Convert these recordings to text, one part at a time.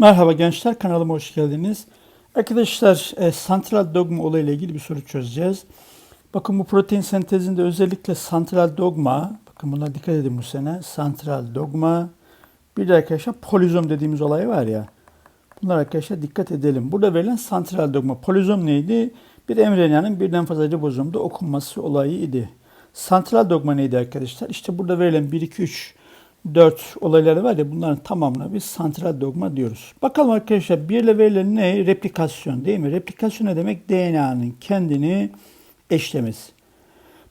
Merhaba gençler, kanalıma hoş geldiniz. Arkadaşlar, e, santral dogma olayıyla ilgili bir soru çözeceğiz. Bakın bu protein sentezinde özellikle santral dogma, bakın buna dikkat edin bu sene. Santral dogma, bir de arkadaşlar polizom dediğimiz olay var ya. Bunlar arkadaşlar dikkat edelim. Burada verilen santral dogma. Polizom neydi? Bir emrenyanın birden fazla ribozomda okunması olayı idi. Santral dogma neydi arkadaşlar? İşte burada verilen 1, 2, 3, 4 olayları var ya bunların tamamına biz santral dogma diyoruz. Bakalım arkadaşlar bir ile verilen ne? Replikasyon değil mi? Replikasyon ne demek? DNA'nın kendini eşlemesi.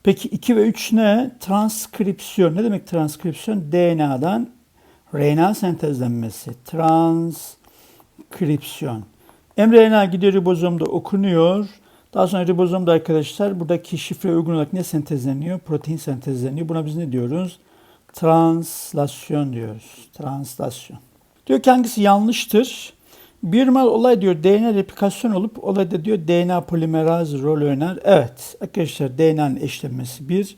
Peki 2 ve 3 ne? Transkripsiyon. Ne demek transkripsiyon? DNA'dan RNA sentezlenmesi. Transkripsiyon. mRNA gidiyor ribozomda okunuyor. Daha sonra ribozomda arkadaşlar buradaki şifre uygun olarak ne sentezleniyor? Protein sentezleniyor. Buna biz ne diyoruz? Translasyon diyoruz. Translasyon. Diyor ki hangisi yanlıştır? Bir numaralı olay diyor DNA replikasyon olup olayda diyor DNA polimeraz rol oynar. Evet arkadaşlar DNA'nın eşlenmesi bir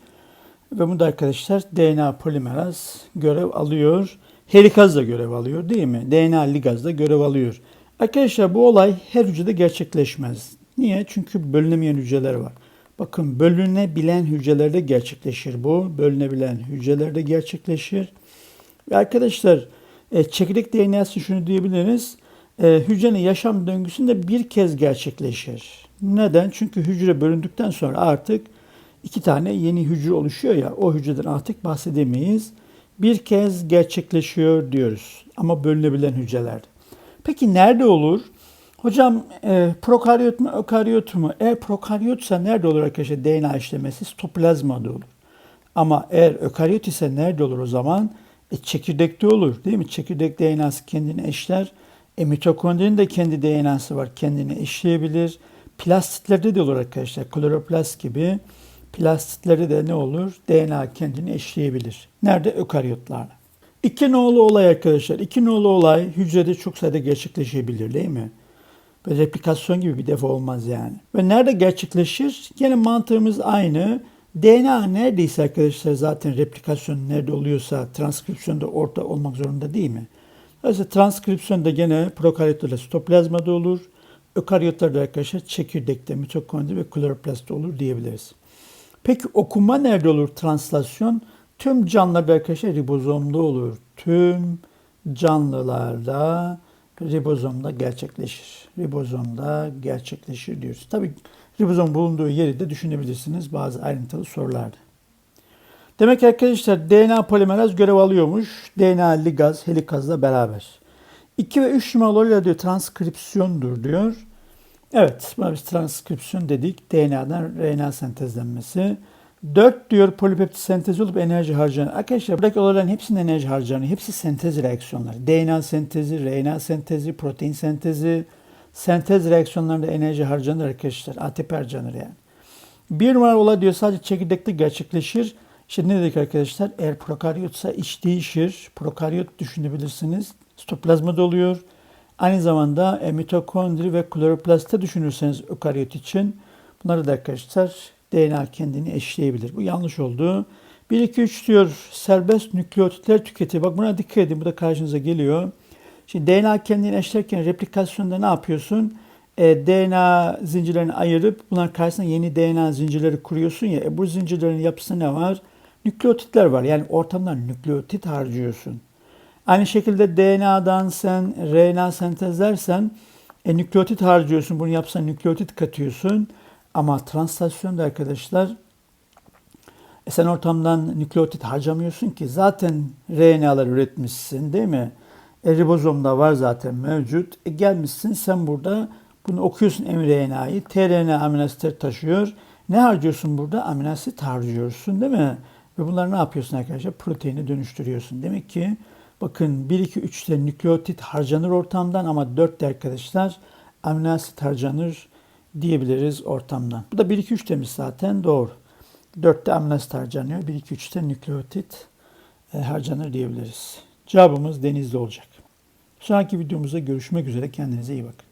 ve bunda arkadaşlar DNA polimeraz görev alıyor. Helikaz da görev alıyor değil mi? DNA ligaz da görev alıyor. Arkadaşlar bu olay her hücrede gerçekleşmez. Niye? Çünkü bölünemeyen hücreler var. Bakın bölünebilen hücrelerde gerçekleşir bu. Bölünebilen hücrelerde gerçekleşir. Ve arkadaşlar e, çekirdek DNA'sı şunu diyebiliriz. E, hücrenin yaşam döngüsünde bir kez gerçekleşir. Neden? Çünkü hücre bölündükten sonra artık iki tane yeni hücre oluşuyor ya o hücreden artık bahsedemeyiz. Bir kez gerçekleşiyor diyoruz. Ama bölünebilen hücrelerde. Peki nerede olur? Hocam e, prokaryot mu ökaryot mu? Eğer prokaryotsa nerede olur arkadaşlar DNA işlemesi? Sitoplazmada olur. Ama eğer ökaryot ise nerede olur o zaman? E, çekirdekte olur değil mi? Çekirdek DNA'sı kendini eşler. E, mitokondrinin de kendi DNA'sı var. Kendini eşleyebilir. Plastitlerde de olur arkadaşlar. Kloroplast gibi. Plastitlerde de ne olur? DNA kendini eşleyebilir. Nerede? Ökaryotlarda. İki nolu olay arkadaşlar. İki nolu olay hücrede çok sayıda gerçekleşebilir değil mi? Replikasyon gibi bir defa olmaz yani. Ve nerede gerçekleşir? Yine mantığımız aynı. DNA neredeyse arkadaşlar zaten replikasyon nerede oluyorsa transkripsiyon da orta olmak zorunda değil mi? Dolayısıyla transkripsiyon da gene prokaryotlarda sitoplazmada olur. Ökaryotlarda arkadaşlar çekirdekte, mitokondri ve kloroplastta olur diyebiliriz. Peki okuma nerede olur translasyon? Tüm canlılarda arkadaşlar ribozomda olur. Tüm canlılarda ribozomda gerçekleşir. Ribozomda gerçekleşir diyoruz. Tabi ribozom bulunduğu yeri de düşünebilirsiniz bazı ayrıntılı sorularda. Demek ki arkadaşlar DNA polimeraz görev alıyormuş. DNA ligaz, helikazla beraber. 2 ve 3 numaralarıyla diyor transkripsiyondur diyor. Evet, buna biz transkripsiyon dedik. DNA'dan RNA sentezlenmesi. 4 diyor polipeptit sentezi olup enerji harcanır. Arkadaşlar buradaki olayların hepsinin enerji harcanıyor. Hepsi sentez reaksiyonları. DNA sentezi, RNA sentezi, protein sentezi, sentez reaksiyonlarında enerji harcanır arkadaşlar. ATP harcanır yani. Bir numara olay diyor sadece çekirdekte gerçekleşir. İşte ne dedik arkadaşlar? Eğer prokaryotsa iş değişir. Prokaryot düşünebilirsiniz. Sitoplazmada oluyor. Aynı zamanda mitokondri ve kloroplastta düşünürseniz ökaryot için bunları da arkadaşlar DNA kendini eşleyebilir. Bu yanlış oldu. 1, 2, 3 diyor serbest nükleotitler tüketiyor. Bak buna dikkat edin. Bu da karşınıza geliyor. Şimdi DNA kendini eşlerken replikasyonda ne yapıyorsun? E, DNA zincirlerini ayırıp bunlar karşısında yeni DNA zincirleri kuruyorsun ya. E, bu zincirlerin yapısında ne var? Nükleotitler var. Yani ortamdan nükleotit harcıyorsun. Aynı şekilde DNA'dan sen RNA sentezlersen e, nükleotit harcıyorsun. Bunu yapsan nükleotit katıyorsun. Ama translasyonda arkadaşlar e sen ortamdan nükleotit harcamıyorsun ki zaten RNA'lar üretmişsin değil mi? E, ribozomda var zaten mevcut. E, gelmişsin sen burada bunu okuyorsun mRNA'yı. tRNA aminoasitler taşıyor. Ne harcıyorsun burada? Aminoasit harcıyorsun değil mi? Ve bunları ne yapıyorsun arkadaşlar? Proteini dönüştürüyorsun. Demek ki bakın 1, 2, 3'te nükleotit harcanır ortamdan ama 4'te arkadaşlar aminoasit harcanır diyebiliriz ortamdan. Bu da 1, 2, 3 demiş zaten doğru. 4'te aminoasit harcanıyor. 1, 2, 3'te nükleotit e, harcanır diyebiliriz. Cevabımız denizli olacak. Sonraki videomuzda görüşmek üzere. Kendinize iyi bakın.